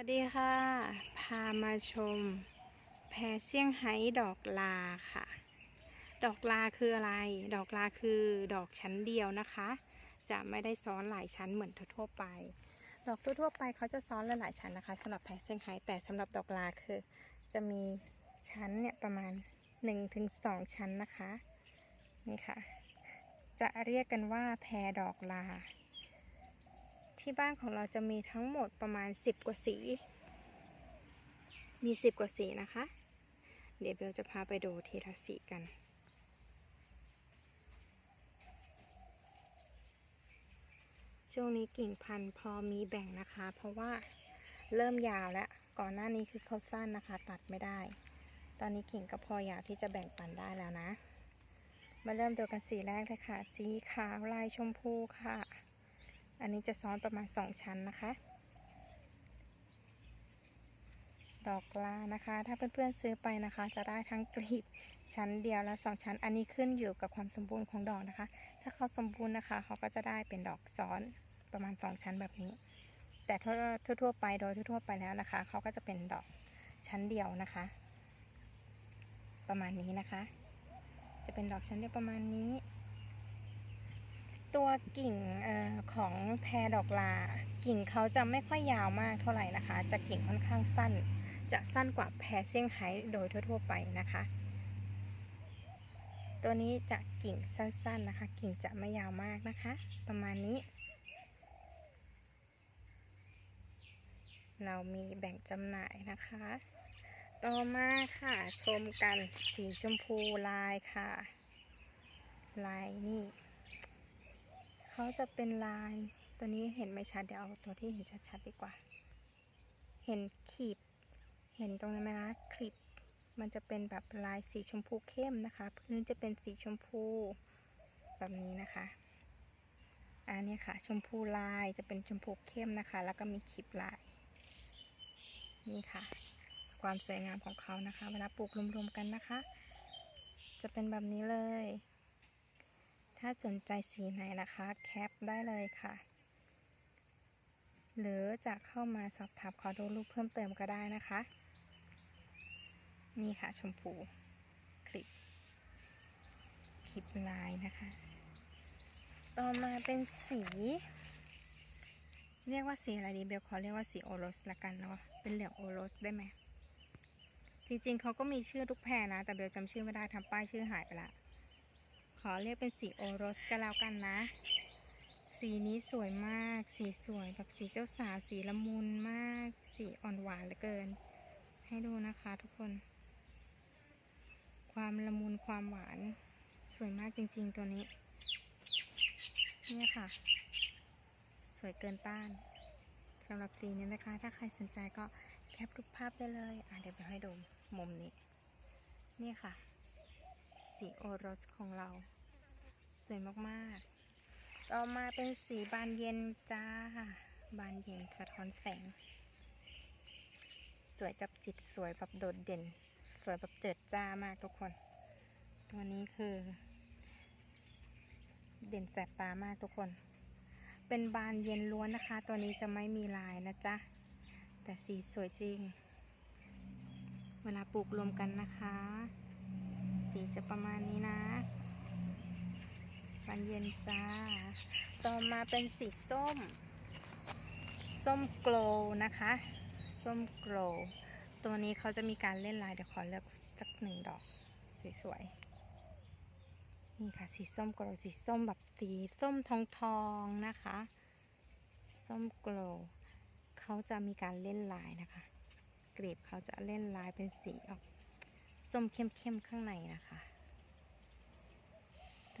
วัสดีค่ะ พามาชมแพรเซี่ยงไฮ้ดอกลาค่ะ ดอกลาคืออะไร ดอกลาคือดอกชั้นเดียวนะคะ จะไม่ได้ซ้อนหลายชั้นเหมือนทั่วไป ดอกทั่วๆไปเขาจะซ้อนหลายๆชั้นนะคะสำหรับแพรเซี่ยงไฮ้แต่สำหรับดอกลาคือ จะมีชั้นเนี่ยประมาณ1-2ชั้นนะคะ นี่ค่ะ จะเรียกกันว่าแพรดอกลา ที่บ้านของเราจะมีทั้งหมดประมาณ 10 กว่าสี มี 10 กว่าสีนะคะ เดี๋ยวเบลจะพาไปดูทีละสีกันช่วงนี้กิ่งพันธุ์พอมีแบ่งนะคะ เพราะว่าเริ่มยาวแล้ว ก่อนหน้านี้คือเขาสั้นนะคะ ตัดไม่ได้ ตอนนี้กิ่งก็พอยาวที่จะแบ่งปันได้แล้วนะ มาเริ่มดูกันสีแรกเลยค่ะ สีขาวลายชมพูค่ะ อันนี้จะซ้อนประมาณ 2 ชั้นนะคะ ดอกลานะคะ ถ้าเพื่อนๆซื้อไปนะคะ จะได้ทั้งกลีบชั้นเดียวและ 2 ชั้น อันนี้ขึ้นอยู่กับความสมบูรณ์ของดอกนะคะ ถ้าเขาสมบูรณ์นะคะ เขาก็จะได้เป็นดอกซ้อนประมาณ 2 ชั้นแบบนี้ แต่ทั่วๆไปโดยทั่วๆไปแล้วนะคะ เขาก็จะเป็นดอกชั้นเดียวนะคะ ประมาณนี้นะคะ จะเป็นดอกชั้นเดียวประมาณนี้ ตัวกิ่งอของแพรดอกลา กิ่งเขาจะไม่ค่อยยาวมากเท่าไหร่นะคะ จะกิ่งค่อนข้างสั้น จะสั้นกว่าแพรเซี่ยงไฮ้โดยทั่ว ๆ ไปนะคะ ตัวนี้จะกิ่งสั้นๆนะคะ กิ่งจะไม่ยาวมากนะคะ ประมาณนี้ เรามีแบ่งจำหน่ายนะคะ ต่อมาค่ะชมกันสีชมพูลายค่ะ ลายนี่ จะเป็นลาย ตัวนี้เห็นไม่ชัดเดี๋ยวเอาตัวที่เห็นชัดๆดีกว่า เห็นขีดเห็นตรงนั้นไหมคะคลิปมันจะเป็นแบบลายสีชมพูเข้มนะคะ พื้นจะเป็นสีชมพูแบบนี้นะคะอันนี้ค่ะ ชมพูลายจะเป็นชมพูเข้มนะคะ แล้วก็มีขีดลาย นี่ค่ะ ความสวยงามของเขานะคะ เวลาปลูกรวมๆกันนะคะ จะเป็นแบบนี้เลย ถ้าสนใจสีไหนนะคะแคปได้เลยค่ะ หรือจะเข้ามาสอบถามขอดูรูปเพิ่มเติมก็ได้นะคะ นี่ค่ะชมพูคลิป คลิปลายนะคะ ต่อมาเป็นสี เรียกว่าสีอะไรดีเบลขอเรียกว่าสีโอโรสละกันเนาะเป็นเหลืองโอโรสได้ไหมจริงๆเขาก็มีชื่อทุกแพรนะ แต่เบลจำชื่อไม่ได้ทำป้ายชื่อหายไปละ อเรียกเป็นสีโอโรสก็แล้วกันนะ สีนี้สวยมาก สีสวยแบบสีเจ้าสาว สีละมุนมาก สีอ่อนหวานเหลือเกิน ให้ดูนะคะทุกคน ความละมุนความหวาน สวยมากจริงๆตัวนี้เนี่ยค่ะ สวยเกินต้านสำหรับสีนี้นะคะ ถ้าใครสนใจก็แคปรูปภาพได้เลย อะเดี๋ยวไปให้ดูมุมนี้ นี่ค่ะ สีโอรสของเรา สวยมากๆ ต่อมาเป็นสีบานเย็นจ้า บานเย็นสะท้อนแสง สวยจับจิตสวยแบบโดดเด่น สวยแบบเจิดจ้ามากทุกคน ตัวนี้คือ เด่นแสบตามากทุกคน เป็นบานเย็นล้วนนะคะ ตัวนี้จะไม่มีลายนะจ๊ะ แต่สีสวยจริง เวลาปลูกรวมกันนะคะ สีจะประมาณนี้นะ บานเย็นจ้า ต่อมาเป็นสีส้ม ส้มโกลนะคะ ส้มโกล ตัวนี้เขาจะมีการเล่นลายเดี๋ยวขอเลือกสักหนึ่งดอก สวยๆ นี่ค่ะ สีส้มโกล สีส้มแบบสีส้มทองทองนะคะ ส้มโกล เขาจะมีการเล่นลายนะคะกลีบเขาจะเล่นลายเป็นสีออกส้มเข้มๆข้างในนะคะ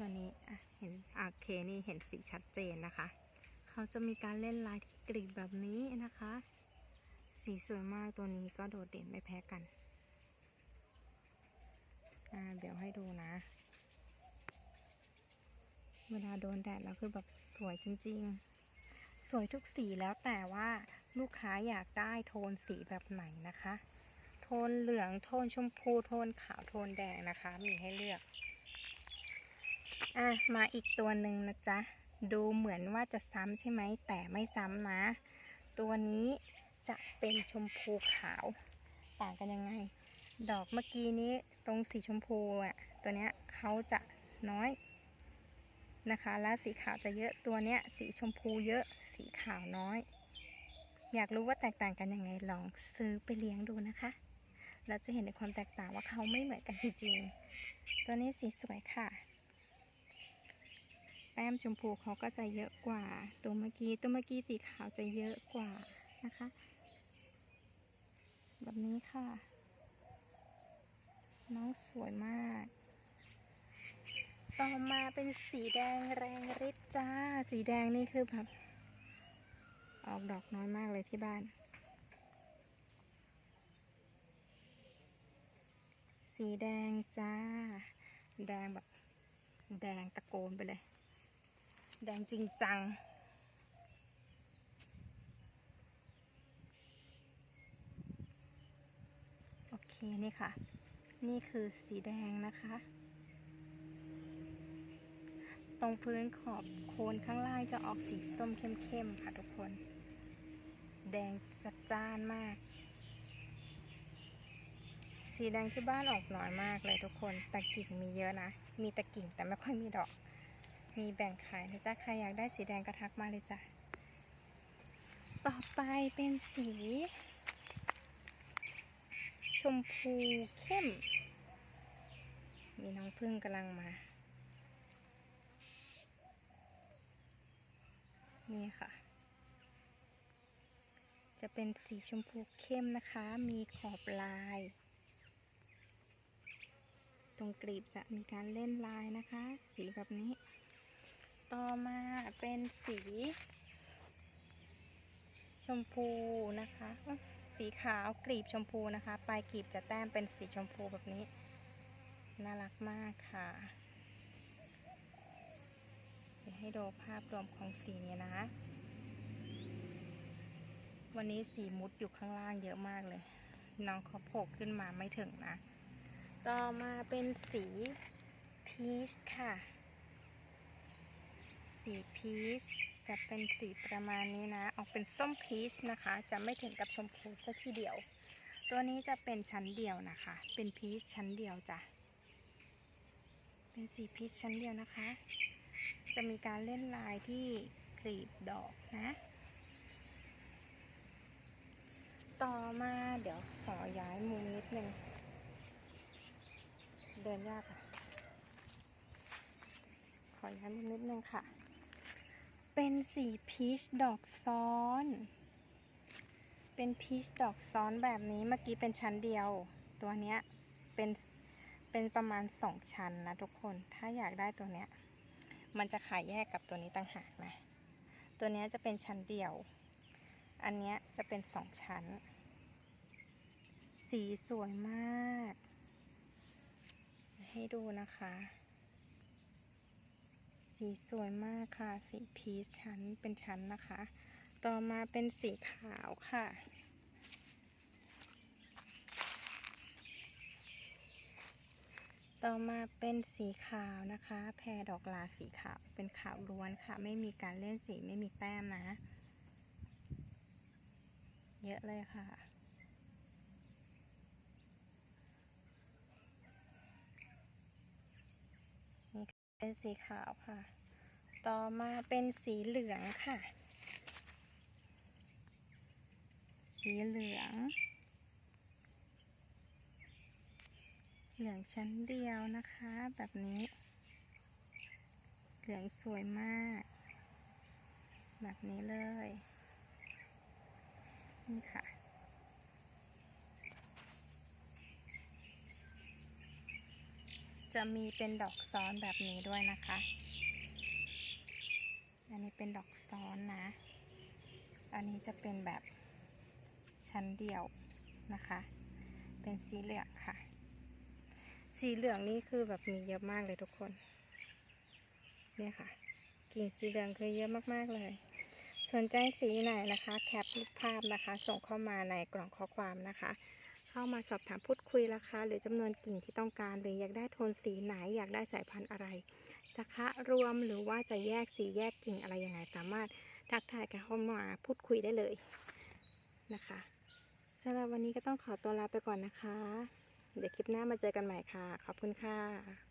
ตัวนี้เห็นโอเคนี่เห็นสีชัดเจนนะคะ เขาจะมีการเล่นลายที่กลีบแบบนี้นะคะ สีสวยมากตัวนี้ก็โดดเด่นไม่แพ้กันเดี๋ยวให้ดูนะ เวลาโดนแดดแล้วคือแบบสวยจริงๆ สวยทุกสีแล้วแต่ว่าลูกค้าอยากได้โทนสีแบบไหนนะคะ โทนเหลือง โทนชมพู โทนขาว โทนแดงนะคะ มีให้เลือก อะมาอีกตัวหนึ่งนะจ๊ะ ดูเหมือนว่าจะซ้ำใช่ไหม แต่ไม่ซ้ำนะ ตัวนี้จะเป็นชมพูขาว ต่างกันยังไง ดอกเมื่อกี้นี้ตรงสีชมพูอะ ตัวเนี้ยเขาจะน้อยนะคะ และสีขาวจะเยอะตัวเนี้ย สีชมพูเยอะ สีขาวน้อย อยากรู้ว่าแตกต่างกันยังไงลองซื้อไปเลี้ยงดูนะคะ เราจะเห็นในความแตกต่างว่าเขาไม่เหมือนกันจริงๆ ตัวนี้สีสวยค่ะ ต้มชมพูเขาก็จะเยอะกว่า ตัวเมื่อกี้ตัวเมื่อกี้สีขาวจะเยอะกว่านะคะ แบบนี้ค่ะ น้องสวยมาก ต่อมาเป็นสีแดงแรงฤทธิ์จ้า สีแดงนี่คือแบบออกดอกน้อยมากเลยที่บ้าน สีแดงจ้า แดงแบบแดงตะโกนไปเลย แดงจริงจัง โอเค นี่ค่ะ นี่คือสีแดงนะคะ ตรงพื้นขอบโคนข้างล่างจะออกสีส้มเข้มๆค่ะทุกคน แดงจัดจ้านมากสีแดงที่บ้านออกน้อยมากเลยทุกคน แต่กิ่งมีเยอะนะ มีแต่กิ่งแต่ไม่ค่อยมีดอก มีแบ่งขายนะจ๊ะ ใครอยากได้สีแดงก็ทักมาเลยจ้ะ ต่อไปเป็นสี ชมพูเข้ม มีน้องพึ่งกำลังมา นี่ค่ะ จะเป็นสีชมพูเข้มนะคะ มีขอบลายตรงกลีบจะมีการเล่นลายนะคะ สีแบบนี้ ต่อมาเป็นสี ชมพูนะคะ สีขาวกลีบชมพูนะคะ ปลายกลีบจะแต้มเป็นสีชมพูแบบนี้ น่ารักมากค่ะเดี๋ยวให้ดูภาพรวมของสีนี้นะ วันนี้สีมุดอยู่ข้างล่างเยอะมากเลย น้องเขาโผล่ขึ้นมาไม่ถึงนะ ต่อมาเป็นสีพีชค่ะ สีพีชจะเป็นสีประมาณนี้นะ ออกเป็นส้มพีชนะคะ จะไม่ถึงกับชมพูสักทีเดียว ตัวนี้จะเป็นชั้นเดียวนะคะ เป็นพีชชั้นเดียวจ้ะ เป็นสีพีชชั้นเดียวนะคะ จะมีการเล่นลายที่กลีบดอกนะ ต่อมาเดี๋ยวขอย้ายมุมนิดนึง เดินยากอะขอย้ายมุมนิดนึงค่ะ เป็นสีพีชดอกซ้อน เป็นพีชดอกซ้อนแบบนี้ เมื่อกี้เป็นชั้นเดียว ตัวเนี้ยเป็นเป็นประมาณสองชั้นนะทุกคน ถ้าอยากได้ตัวเนี้ย มันจะขายแยกกับตัวนี้ต่างหากนะ ตัวเนี้ยจะเป็นชั้นเดียว อันเนี้ยจะเป็นสองชั้น สีสวยมาก ให้ดูนะคะ สีสวยมากค่ะ สีพีชชั้นเป็นชั้นนะคะ ต่อมาเป็นสีขาวค่ะ ต่อมาเป็นสีขาวนะคะ แพรดอกลาสีขาว เป็นขาวล้วนค่ะ ไม่มีการเล่นสีไม่มีแต้มนะ เยอะเลยค่ะนี่เป็นสีขาวค่ะ ต่อมาเป็นสีเหลืองค่ะ สีเหลือง เหลืองชั้นเดียวนะคะ แบบนี้ เหลืองสวยมาก แบบนี้เลย นี่ค่ะจะมีเป็นดอกซ้อนแบบนี้ด้วยนะคะ อันนี้เป็นดอกซ้อนนะ อันนี้จะเป็นแบบชั้นเดียวนะคะ เป็นสีเหลืองค่ะ สีเหลืองนี่คือแบบมีเยอะมากเลยทุกคน เนี่ยค่ะ กิ่งสีเหลืองคือเยอะมากๆเลย สนใจสีไหนนะคะ แคปรูปภาพนะคะ ส่งเข้ามาในกล่องข้อความนะคะ เข้ามาสอบถามพูดคุยราคาหรือจำนวนกิ่งที่ต้องการ หรืออยากได้โทนสีไหน อยากได้สายพันธุ์อะไร จะคะรวมหรือว่าจะแยกสีแยกกิ่งอะไรยังไง สามารถทักทายกันเข้ามาพูดคุยได้เลยนะคะสำหรับวันนี้ก็ต้องขอตัวลาไปก่อนนะคะ เดี๋ยวคลิปหน้ามาเจอกันใหม่ค่ะ ขอบคุณค่ะ